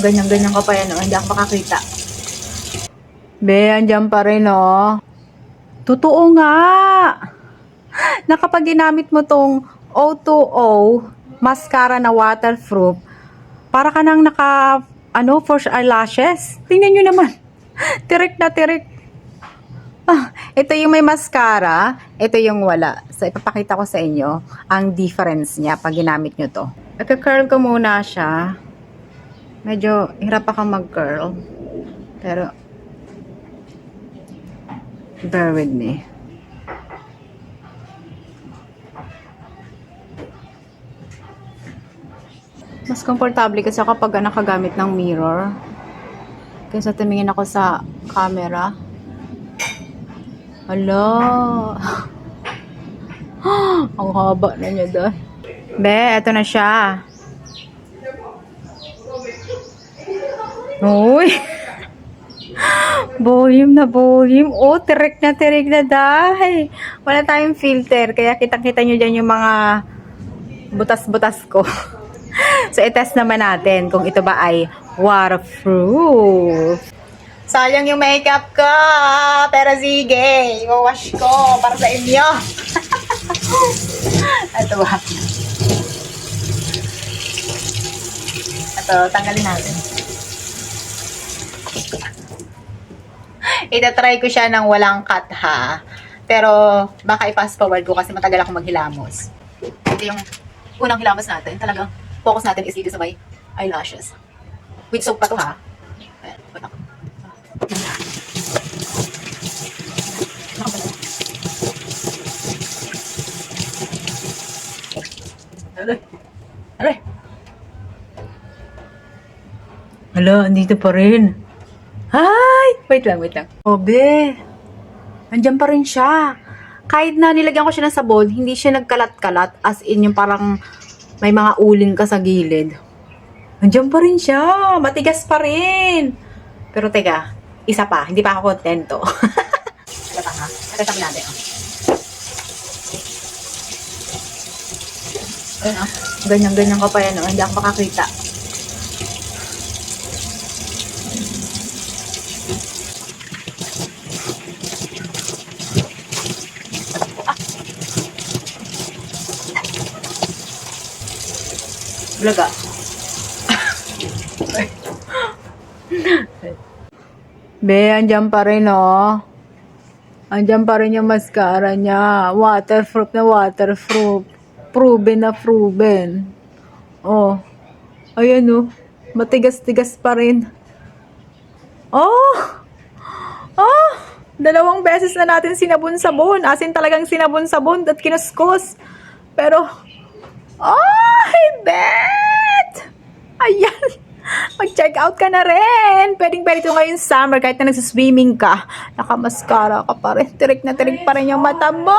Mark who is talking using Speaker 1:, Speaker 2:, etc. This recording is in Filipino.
Speaker 1: Ganyan-ganyan ka pa yan, oh. Hindi ako makakita. Be, andyan pa rin, oh. Totoo nga. Na mo tong O2O mascara na waterproof, para ka nang naka, ano, for eyelashes. Tingnan nyo naman. Tirik na tirik. Ah, ito yung may mascara, ito yung wala. So, ipapakita ko sa inyo ang difference niya pag ginamit nyo to. Nagka-curl ko muna siya. Medyo hirap ako mag-curl. Pero, bear with me. Mas komportable kasi ako pag nakagamit ng mirror. Kaysa tumingin ako sa camera. Hala. Ang haba na niya doon. Be, eto na siya. Uy. volume na volume. Oh, tirik na tirik na dahil. Wala tayong filter. Kaya kitang-kita nyo dyan yung mga butas-butas ko. so, i-test naman natin kung ito ba ay waterproof. Sayang yung makeup ko. Pero sige, i-wash ko para sa inyo. ito ba? Ito, tanggalin natin. Itatry ko siya ng walang cut ha. Pero baka i-fast forward ko kasi matagal ako maghilamos. Ito yung unang hilamos natin. Talagang focus natin is dito sa may eyelashes. With soap pa to ha. Ayan, wait. Aray. Hala, andito pa rin. Ay! Wait lang, wait lang. Obe. Nandiyan pa rin siya. Kahit na nilagyan ko siya ng sabon, hindi siya nagkalat-kalat. As in, yung parang may mga ulin ka sa gilid. Nandiyan pa rin siya. Matigas pa rin. Pero teka, isa pa. Hindi pa ako kontento. Ito pa ha. Sabi natin. Oh. Ayun oh. Ganyan-ganyan ka pa yan. Oh. Hindi ako makakita. Bulaga. Be, andyan pa rin, oh. Andyan pa rin yung mascara niya. Waterproof na waterproof. Proven na proven. Oh. Ayan, oh. Matigas-tigas pa rin. Oh! Oh! Dalawang beses na natin sinabon-sabon. As in talagang sinabon-sabon at kinuskus. Pero, ay, bet! Ayan! Mag-check out ka na rin. Pwedeng pwede ito ngayon summer kahit na nagsiswimming ka. Nakamascara ka pa rin. Tirik na tirik pa rin yung mata mo.